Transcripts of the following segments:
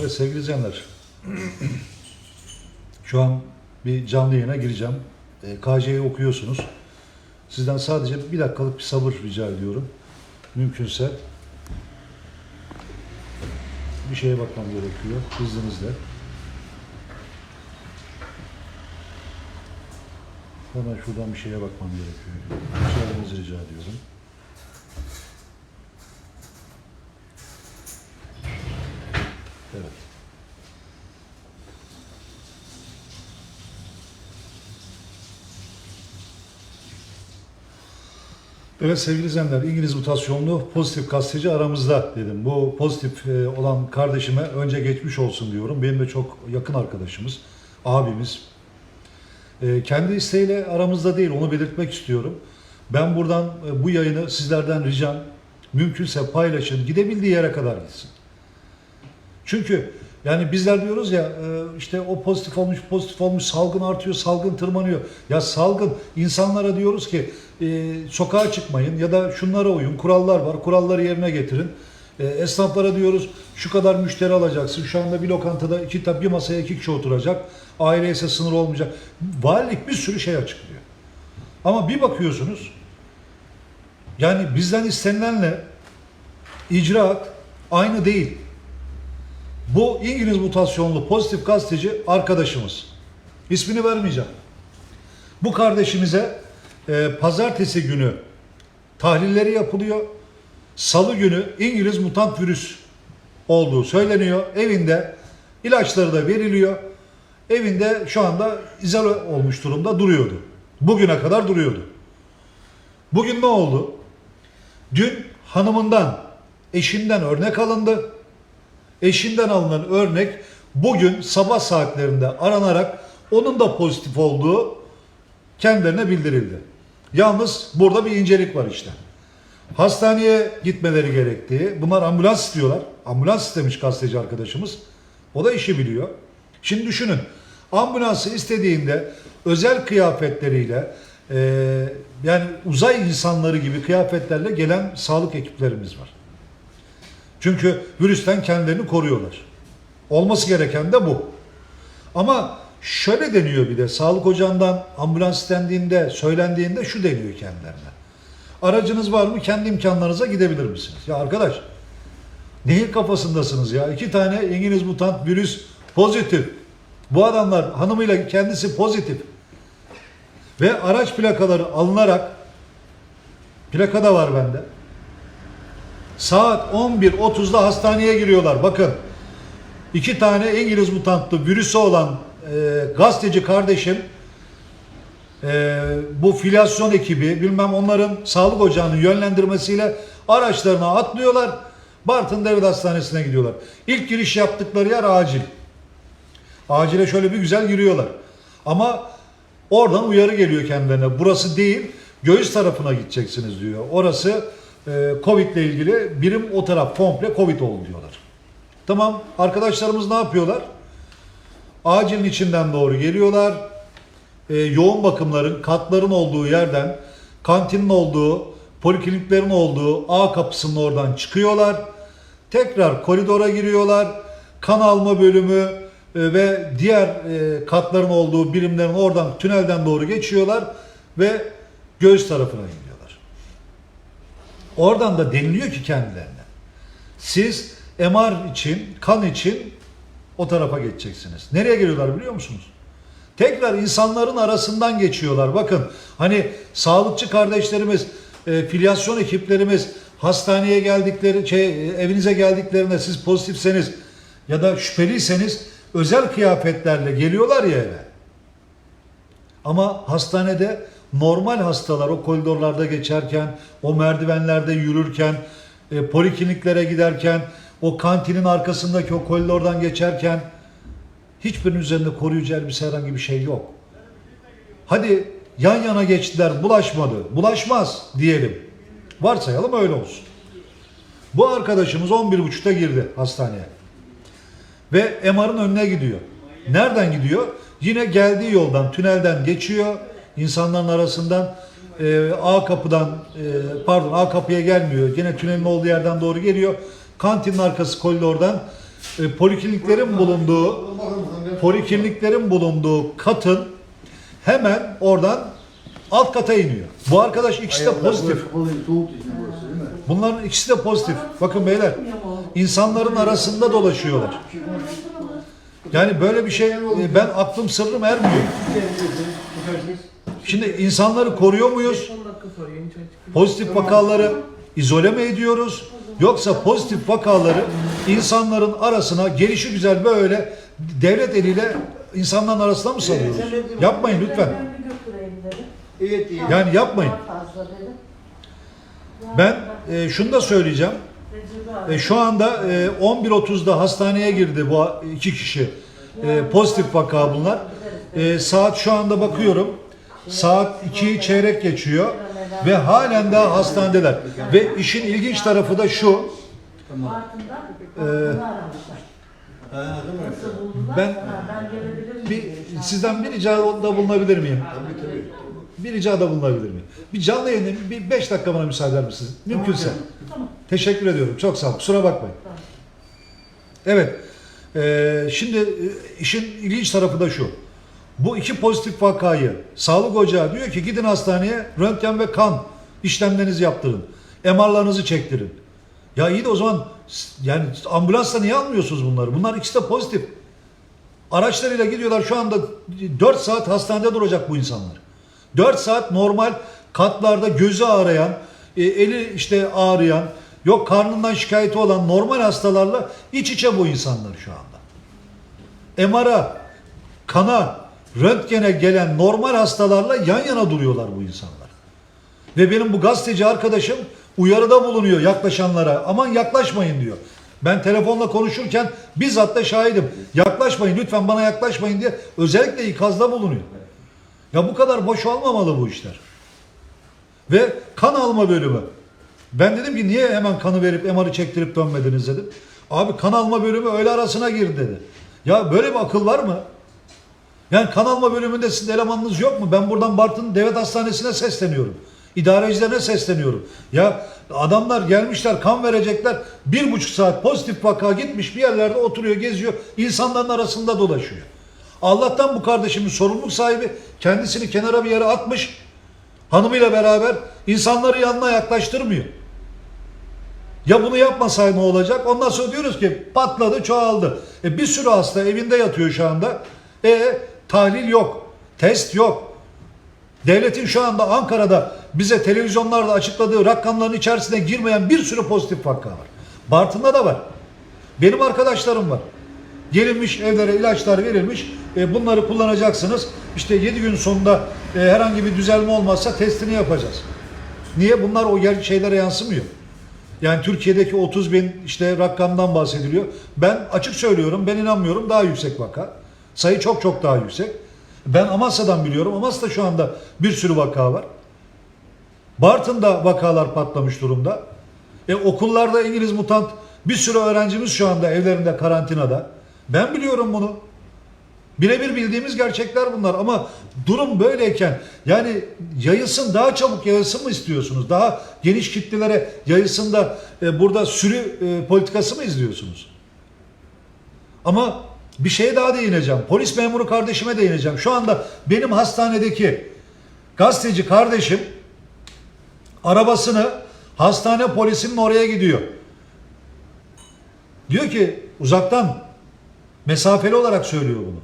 Evet sevgili izleyenler. Şu an bir canlı yayına gireceğim. E, KC'yi okuyorsunuz. Sizden sadece bir dakikalık bir sabır rica ediyorum. Mümkünse bir şeye bakmam gerekiyor izninizle. Hemen şuradan bir şeye bakmam gerekiyor. Müsaadenizi rica ediyorum. Evet. Evet sevgili izleyenler, İngiliz mutasyonlu pozitif gazeteci aramızda dedim. Bu pozitif e, olan kardeşime önce geçmiş olsun diyorum. Benim de çok yakın arkadaşımız, abimiz. E, Kendi isteğiyle aramızda değil, onu belirtmek istiyorum. Ben buradan e, bu yayını sizlerden ricam, mümkünse paylaşın, gidebildiği yere kadar gitsin. Çünkü yani bizler diyoruz ya e, işte o pozitif olmuş, pozitif olmuş, salgın artıyor, salgın tırmanıyor. Ya salgın insanlara diyoruz ki e, sokağa çıkmayın ya da şunlara uyun, kurallar var, kuralları yerine getirin. E, esnaflara diyoruz şu kadar müşteri alacaksın. Şu anda bir lokantada iki tab bir masaya iki kişi oturacak. Aile ise sınır olmayacak. Valilik bir sürü şey açıklıyor. Ama bir bakıyorsunuz yani bizden istenilenle icraat aynı değil. Bu İngiliz mutasyonlu pozitif gazeteci arkadaşımız. İsmini vermeyeceğim. Bu kardeşimize e, pazartesi günü tahlilleri yapılıyor. Salı günü İngiliz mutant virüs olduğu söyleniyor. Evinde ilaçları da veriliyor. Evinde şu anda izole olmuş durumda duruyordu. Bugüne kadar duruyordu. Bugün ne oldu? Dün hanımından, eşinden örnek alındı eşinden alınan örnek bugün sabah saatlerinde aranarak onun da pozitif olduğu kendilerine bildirildi. Yalnız burada bir incelik var işte. Hastaneye gitmeleri gerektiği, bunlar ambulans istiyorlar. Ambulans istemiş gazeteci arkadaşımız. O da işi biliyor. Şimdi düşünün, ambulansı istediğinde özel kıyafetleriyle, eee, yani uzay insanları gibi kıyafetlerle gelen sağlık ekiplerimiz var. Çünkü virüsten kendilerini koruyorlar. Olması gereken de bu. Ama şöyle deniyor bir de sağlık ocağından ambulans istendiğinde, söylendiğinde şu deniyor kendilerine. Aracınız var mı? Kendi imkanlarınıza gidebilir misiniz? Ya arkadaş neyin kafasındasınız ya? İki tane İngiliz mutant virüs pozitif. Bu adamlar hanımıyla kendisi pozitif. Ve araç plakaları alınarak plaka da var bende. Saat 11.30'da hastaneye giriyorlar. Bakın iki tane İngiliz mutantlı virüsü olan e, gazeteci kardeşim e, bu filyasyon ekibi bilmem onların sağlık ocağının yönlendirmesiyle araçlarına atlıyorlar. Bartın Devlet Hastanesi'ne gidiyorlar. İlk giriş yaptıkları yer acil. Acile şöyle bir güzel giriyorlar. Ama oradan uyarı geliyor kendilerine. Burası değil, göğüs tarafına gideceksiniz diyor. Orası Covid ile ilgili birim o taraf komple Covid oldu diyorlar. Tamam arkadaşlarımız ne yapıyorlar? Acilin içinden doğru geliyorlar. E, yoğun bakımların, katların olduğu yerden, kantinin olduğu, polikliniklerin olduğu A kapısının oradan çıkıyorlar. Tekrar koridora giriyorlar. Kan alma bölümü e, ve diğer e, katların olduğu birimlerin oradan tünelden doğru geçiyorlar ve göğüs tarafına iniyorlar. Oradan da deniliyor ki kendilerine. Siz MR için, kan için o tarafa geçeceksiniz. Nereye geliyorlar biliyor musunuz? Tekrar insanların arasından geçiyorlar. Bakın hani sağlıkçı kardeşlerimiz, e, filyasyon ekiplerimiz hastaneye geldikleri, şey, e, evinize geldiklerinde siz pozitifseniz ya da şüpheliyseniz özel kıyafetlerle geliyorlar ya eve. Ama hastanede normal hastalar o koridorlarda geçerken, o merdivenlerde yürürken, e, polikliniklere giderken, o kantinin arkasındaki o koridordan geçerken hiçbirinin üzerinde koruyucu elbise herhangi bir şey yok. Hadi yan yana geçtiler, bulaşmadı. Bulaşmaz diyelim. Varsayalım öyle olsun. Bu arkadaşımız 11.30'da girdi hastaneye. Ve MR'ın önüne gidiyor. Nereden gidiyor? Yine geldiği yoldan, tünelden geçiyor. İnsanların arasından e, A kapıdan, e, pardon A kapıya gelmiyor. Yine tünelin olduğu yerden doğru geliyor. Kantinin arkası koridordan e, polikliniklerin bulunduğu polikliniklerin bulunduğu katın hemen oradan alt kata iniyor. Bu arkadaş ikisi de pozitif. Bunların ikisi de pozitif. Bakın beyler insanların arasında dolaşıyorlar. Yani böyle bir şey e, ben aklım sırrım ermiyor. Şimdi insanları koruyor muyuz? Pozitif vakaları izole mi ediyoruz? Yoksa pozitif vakaları insanların arasına gelişi güzel böyle devlet eliyle insanların arasına mı salıyoruz? Yapmayın lütfen. Yani yapmayın. Ben e, şunu da söyleyeceğim. E, şu anda e, 11.30'da hastaneye girdi bu iki kişi. E, pozitif vaka bunlar. E, saat şu anda bakıyorum. Saat 2'yi çeyrek geçiyor. Ve halen daha hastanedeler. Ve işin ilginç tarafı da şu. Ee? Ben-? Bir, sizden bir ricada bulunabilir miyim? Bir ricada bulunabilir miyim? Bir canlı yayını bir 5 dakika bana müsaade eder misiniz? Mümkünse. Teşekkür ediyorum. Çok sağ olun. Kusura bakmayın. Evet. Ee, şimdi e, işin ilginç tarafı da şu. Bu iki pozitif vakayı sağlık ocağı diyor ki gidin hastaneye röntgen ve kan işlemlerinizi yaptırın. MR'larınızı çektirin. Ya iyi de o zaman yani ambulansla niye almıyorsunuz bunları? Bunlar ikisi de pozitif. Araçlarıyla gidiyorlar şu anda 4 saat hastanede duracak bu insanlar. 4 saat normal katlarda gözü ağrıyan, e, eli işte ağrıyan, yok karnından şikayeti olan normal hastalarla iç içe bu insanlar şu anda. MR'a, kana, röntgene gelen normal hastalarla yan yana duruyorlar bu insanlar. Ve benim bu gazeteci arkadaşım uyarıda bulunuyor yaklaşanlara. Aman yaklaşmayın diyor. Ben telefonla konuşurken bizzat da şahidim. Yaklaşmayın lütfen bana yaklaşmayın diye özellikle ikazda bulunuyor. Ya bu kadar boş olmamalı bu işler. Ve kan alma bölümü. Ben dedim ki niye hemen kanı verip MR'ı çektirip dönmediniz dedim. Abi kan alma bölümü öğle arasına girdi dedi. Ya böyle bir akıl var mı? Yani kan alma bölümünde sizin elemanınız yok mu? Ben buradan Bartın Devlet Hastanesi'ne sesleniyorum. İdarecilerine sesleniyorum. Ya adamlar gelmişler kan verecekler. Bir buçuk saat pozitif vaka gitmiş bir yerlerde oturuyor geziyor. insanların arasında dolaşıyor. Allah'tan bu kardeşimin sorumluluk sahibi kendisini kenara bir yere atmış. Hanımıyla beraber insanları yanına yaklaştırmıyor. Ya bunu yapmasaydı ne olacak? Ondan sonra diyoruz ki patladı, çoğaldı. E bir sürü hasta evinde yatıyor şu anda. E tahlil yok, test yok. Devletin şu anda Ankara'da bize televizyonlarda açıkladığı rakamların içerisine girmeyen bir sürü pozitif vaka var. Bartın'da da var. Benim arkadaşlarım var. Gelinmiş evlere ilaçlar verilmiş. E, bunları kullanacaksınız. İşte 7 gün sonunda e, herhangi bir düzelme olmazsa testini yapacağız. Niye? Bunlar o yer şeylere yansımıyor. Yani Türkiye'deki 30 bin işte rakamdan bahsediliyor. Ben açık söylüyorum ben inanmıyorum daha yüksek vaka. Sayı çok çok daha yüksek. Ben Amasya'dan biliyorum. Amasya'da şu anda bir sürü vaka var. Bartın'da vakalar patlamış durumda. E, okullarda İngiliz mutant bir sürü öğrencimiz şu anda evlerinde karantinada. Ben biliyorum bunu. Birebir bildiğimiz gerçekler bunlar ama durum böyleyken yani yayılsın daha çabuk yayılsın mı istiyorsunuz? Daha geniş kitlelere yayılsın da e, burada sürü e, politikası mı izliyorsunuz? Ama bir şeye daha değineceğim. Polis memuru kardeşime değineceğim. Şu anda benim hastanedeki gazeteci kardeşim arabasını hastane polisinin oraya gidiyor. Diyor ki uzaktan mesafeli olarak söylüyor bunu.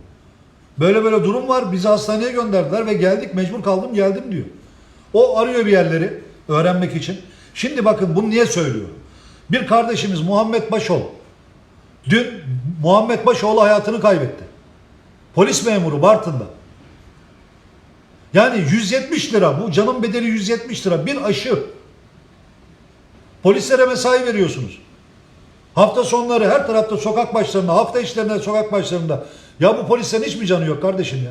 Böyle böyle durum var. Bizi hastaneye gönderdiler ve geldik mecbur kaldım geldim diyor. O arıyor bir yerleri öğrenmek için. Şimdi bakın bunu niye söylüyorum? Bir kardeşimiz Muhammed Başol dün Muhammed Başoğlu hayatını kaybetti. Polis memuru Bartın'da. Yani 170 lira bu canın bedeli 170 lira bir aşı. Polislere mesai veriyorsunuz. Hafta sonları her tarafta sokak başlarında, hafta içlerinde sokak başlarında. Ya bu polislerin hiç mi canı yok kardeşim ya?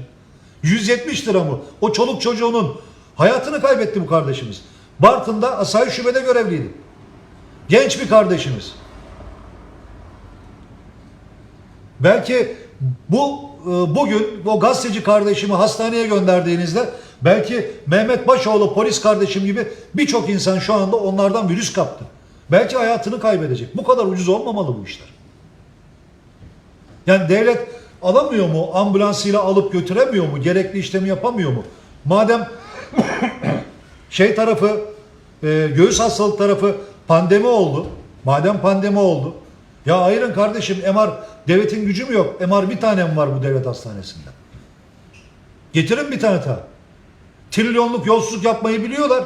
170 lira mı? O çoluk çocuğunun hayatını kaybetti bu kardeşimiz. Bartın'da asayiş şubede görevliydi. Genç bir kardeşimiz. Belki bu e, bugün o gazeteci kardeşimi hastaneye gönderdiğinizde belki Mehmet Başoğlu polis kardeşim gibi birçok insan şu anda onlardan virüs kaptı. Belki hayatını kaybedecek. Bu kadar ucuz olmamalı bu işler. Yani devlet alamıyor mu? Ambulansıyla alıp götüremiyor mu? Gerekli işlemi yapamıyor mu? Madem şey tarafı, e, göğüs hastalık tarafı pandemi oldu. Madem pandemi oldu. Ya ayırın kardeşim MR devletin gücü mü yok? MR bir tane mi var bu devlet hastanesinde? Getirin bir tane daha. Trilyonluk yolsuzluk yapmayı biliyorlar.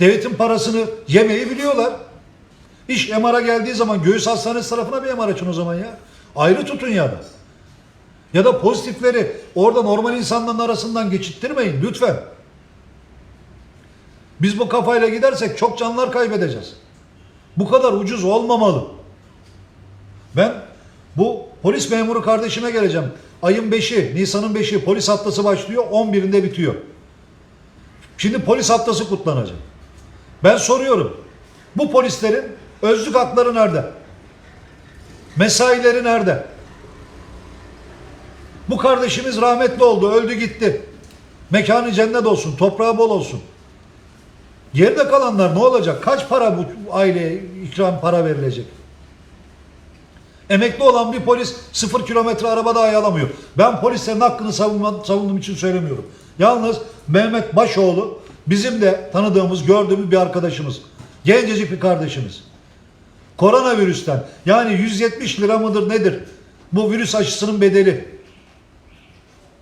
Devletin parasını yemeyi biliyorlar. İş MR'a geldiği zaman göğüs hastanesi tarafına bir MR açın o zaman ya. Ayrı tutun ya da. Ya da pozitifleri orada normal insanların arasından geçittirmeyin lütfen. Biz bu kafayla gidersek çok canlar kaybedeceğiz. Bu kadar ucuz olmamalı. Ben bu polis memuru kardeşime geleceğim. Ayın 5'i, Nisan'ın 5'i polis haftası başlıyor, 11'inde bitiyor. Şimdi polis haftası kutlanacak. Ben soruyorum. Bu polislerin özlük hakları nerede? Mesaileri nerede? Bu kardeşimiz rahmetli oldu, öldü gitti. Mekanı cennet olsun, toprağı bol olsun. Geride kalanlar ne olacak? Kaç para bu aileye ikram para verilecek? Emekli olan bir polis sıfır kilometre araba dahi alamıyor. Ben polislerin hakkını savunma, savunduğum için söylemiyorum. Yalnız Mehmet Başoğlu bizim de tanıdığımız, gördüğümüz bir arkadaşımız. Gencecik bir kardeşimiz. Koronavirüsten yani 170 lira mıdır nedir? Bu virüs aşısının bedeli.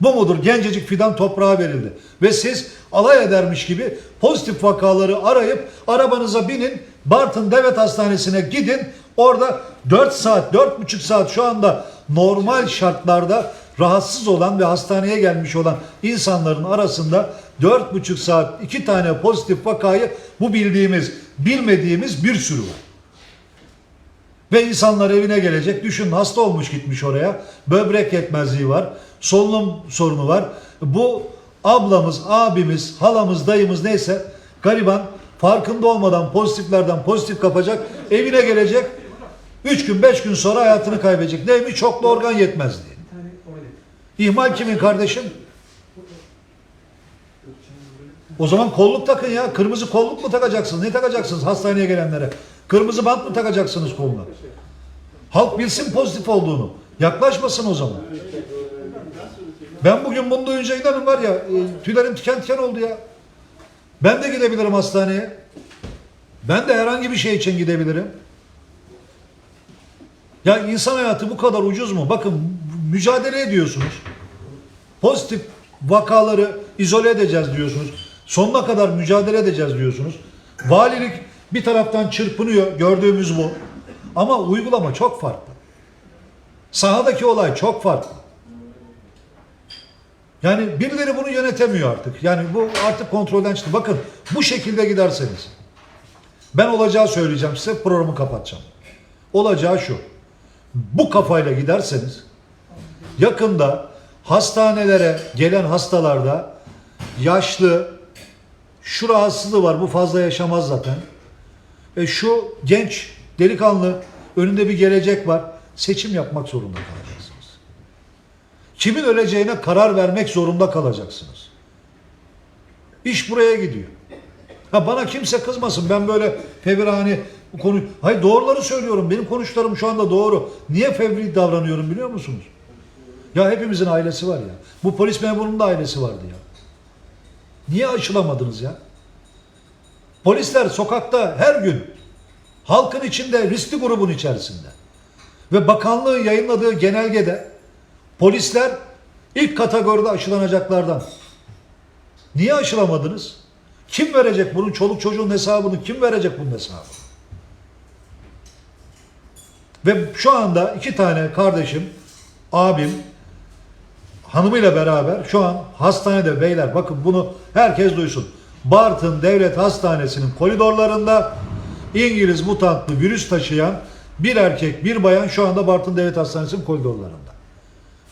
Bu mudur? Gencecik fidan toprağa verildi. Ve siz alay edermiş gibi pozitif vakaları arayıp arabanıza binin Bartın Devlet Hastanesi'ne gidin. Orada 4 saat, 4,5 saat şu anda normal şartlarda rahatsız olan ve hastaneye gelmiş olan insanların arasında 4,5 saat iki tane pozitif vakayı bu bildiğimiz, bilmediğimiz bir sürü var. Ve insanlar evine gelecek. Düşün hasta olmuş gitmiş oraya. Böbrek yetmezliği var. Solunum sorunu var. Bu ablamız, abimiz, halamız, dayımız neyse gariban farkında olmadan pozitiflerden pozitif kapacak. Evine gelecek. 3 gün 5 gün sonra hayatını kaybedecek. Neymiş? Çoklu organ yetmezliği. İhmal kimin kardeşim? O zaman kolluk takın ya. Kırmızı kolluk mu takacaksınız? Ne takacaksınız hastaneye gelenlere? Kırmızı bant mı takacaksınız koluna? Halk bilsin pozitif olduğunu. Yaklaşmasın o zaman. Ben bugün bunu duyunca inanın var ya e, tüylerim tiken tiken oldu ya. Ben de gidebilirim hastaneye. Ben de herhangi bir şey için gidebilirim. Ya insan hayatı bu kadar ucuz mu? Bakın mücadele ediyorsunuz. Pozitif vakaları izole edeceğiz diyorsunuz. Sonuna kadar mücadele edeceğiz diyorsunuz. Valilik bir taraftan çırpınıyor. Gördüğümüz bu. Ama uygulama çok farklı. Sahadaki olay çok farklı. Yani birileri bunu yönetemiyor artık. Yani bu artık kontrolden çıktı. Bakın bu şekilde giderseniz. Ben olacağı söyleyeceğim size programı kapatacağım. Olacağı şu. Bu kafayla giderseniz yakında hastanelere gelen hastalarda yaşlı şu rahatsızlığı var bu fazla yaşamaz zaten. E şu genç delikanlı önünde bir gelecek var. Seçim yapmak zorunda kalacaksınız. Kimin öleceğine karar vermek zorunda kalacaksınız. İş buraya gidiyor. Ha bana kimse kızmasın. Ben böyle fevrani konu Hayır doğruları söylüyorum. Benim konuşlarım şu anda doğru. Niye fevri davranıyorum biliyor musunuz? Ya hepimizin ailesi var ya. Bu polis memurunun da ailesi vardı ya. Niye aşılamadınız ya? Polisler sokakta her gün halkın içinde riskli grubun içerisinde. Ve bakanlığın yayınladığı genelgede polisler ilk kategoride aşılanacaklardan. Niye aşılamadınız? Kim verecek bunun çoluk çocuğun hesabını? Kim verecek bunun hesabını? Ve şu anda iki tane kardeşim, abim, hanımıyla beraber şu an hastanede beyler bakın bunu herkes duysun. Bartın Devlet Hastanesi'nin koridorlarında İngiliz mutantlı virüs taşıyan bir erkek bir bayan şu anda Bartın Devlet Hastanesi'nin koridorlarında.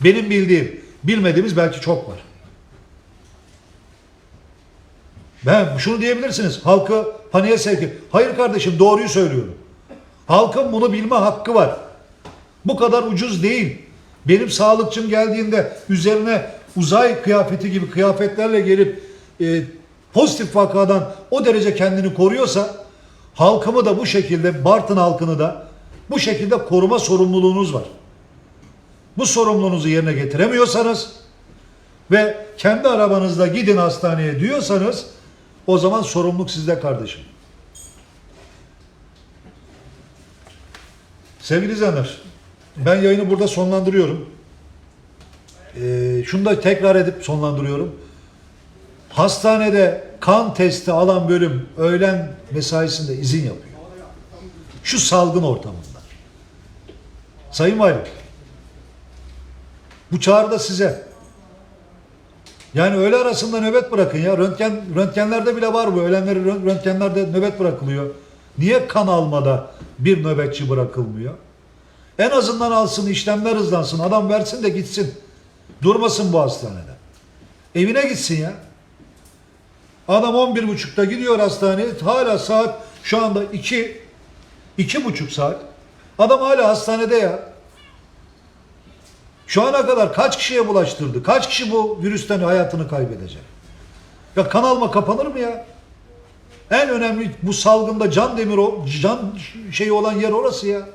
Benim bildiğim, bilmediğimiz belki çok var. Ben şunu diyebilirsiniz. Halkı paniğe sevk. Hayır kardeşim doğruyu söylüyorum. Halkın bunu bilme hakkı var. Bu kadar ucuz değil. Benim sağlıkçım geldiğinde üzerine uzay kıyafeti gibi kıyafetlerle gelip e, pozitif vakadan o derece kendini koruyorsa halkımı da bu şekilde Bartın halkını da bu şekilde koruma sorumluluğunuz var. Bu sorumluluğunuzu yerine getiremiyorsanız ve kendi arabanızda gidin hastaneye diyorsanız o zaman sorumluluk sizde kardeşim. Sevgili izleyenler, ben yayını burada sonlandırıyorum. Ee, şunu da tekrar edip sonlandırıyorum. Hastanede kan testi alan bölüm öğlen mesaisinde izin yapıyor. Şu salgın ortamında. Sayın Valim, bu çağrı da size. Yani öğle arasında nöbet bırakın ya. Röntgen, röntgenlerde bile var bu. Öğlenleri rö- röntgenlerde nöbet bırakılıyor. Niye kan almada bir nöbetçi bırakılmıyor? En azından alsın, işlemler hızlansın. Adam versin de gitsin. Durmasın bu hastanede. Evine gitsin ya. Adam 11.30'da gidiyor hastaneye. Hala saat şu anda 2 iki buçuk saat. Adam hala hastanede ya. Şu ana kadar kaç kişiye bulaştırdı? Kaç kişi bu virüsten hayatını kaybedecek? Ya kan alma kapanır mı ya? En önemli bu salgında can demir o can şeyi olan yer orası ya.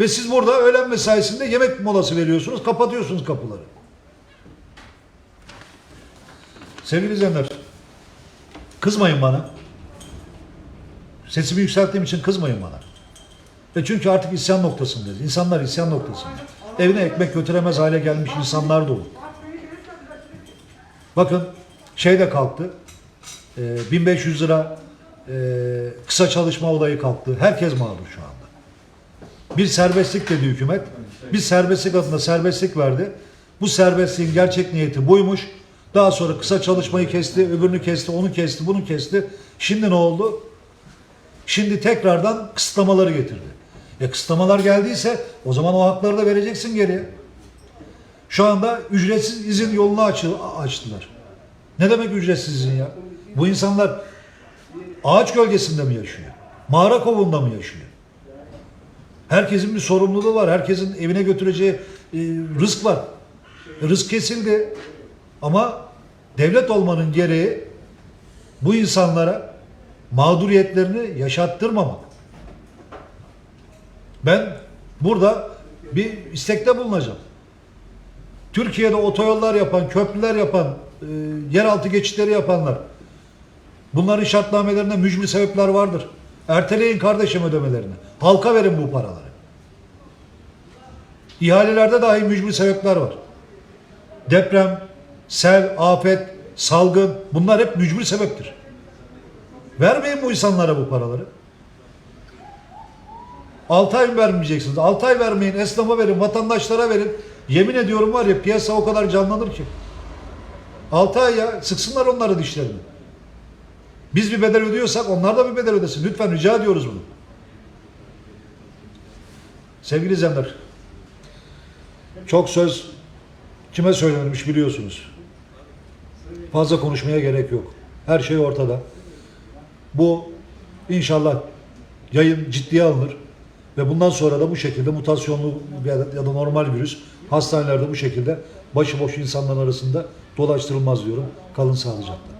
Ve siz burada öğlen mesaisinde yemek molası veriyorsunuz, kapatıyorsunuz kapıları. Sevgili izleyenler, kızmayın bana. Sesimi yükselttiğim için kızmayın bana. E çünkü artık isyan noktasındayız. İnsanlar isyan noktasında. Evine ekmek götüremez hale gelmiş insanlar dolu. Bakın şey de kalktı. E, 1500 lira e, kısa çalışma olayı kalktı. Herkes mağdur şu anda. Bir serbestlik dedi hükümet. Bir serbestlik adına serbestlik verdi. Bu serbestliğin gerçek niyeti buymuş. Daha sonra kısa çalışmayı kesti, öbürünü kesti, onu kesti, bunu kesti. Şimdi ne oldu? Şimdi tekrardan kısıtlamaları getirdi. E kısıtlamalar geldiyse o zaman o hakları da vereceksin geriye. Şu anda ücretsiz izin yolunu açı- açtılar. Ne demek ücretsiz izin ya? Bu insanlar ağaç gölgesinde mi yaşıyor? Mağara kovuğunda mı yaşıyor? Herkesin bir sorumluluğu var. Herkesin evine götüreceği e, rızk var. E, rızk kesildi. Ama devlet olmanın gereği bu insanlara mağduriyetlerini yaşattırmamak. Ben burada bir istekte bulunacağım. Türkiye'de otoyollar yapan, köprüler yapan, e, yeraltı geçitleri yapanlar. Bunların şartnamelerinde mücbir sebepler vardır. Erteleyin kardeşim ödemelerini. Halka verin bu paraları. İhalelerde dahi mücbir sebepler var. Deprem, sel, afet, salgın bunlar hep mücbir sebeptir. Vermeyin bu insanlara bu paraları. 6 ay vermeyeceksiniz? 6 ay vermeyin, esnafa verin, vatandaşlara verin. Yemin ediyorum var ya piyasa o kadar canlanır ki. 6 ay ya sıksınlar onları dişlerini. Biz bir bedel ödüyorsak onlar da bir bedel ödesin. Lütfen rica ediyoruz bunu. Sevgili izleyenler, çok söz kime söylenmiş biliyorsunuz. Fazla konuşmaya gerek yok. Her şey ortada. Bu inşallah yayın ciddiye alınır ve bundan sonra da bu şekilde mutasyonlu ya da, normal virüs hastanelerde bu şekilde başıboş insanların arasında dolaştırılmaz diyorum. Kalın sağlıcakla.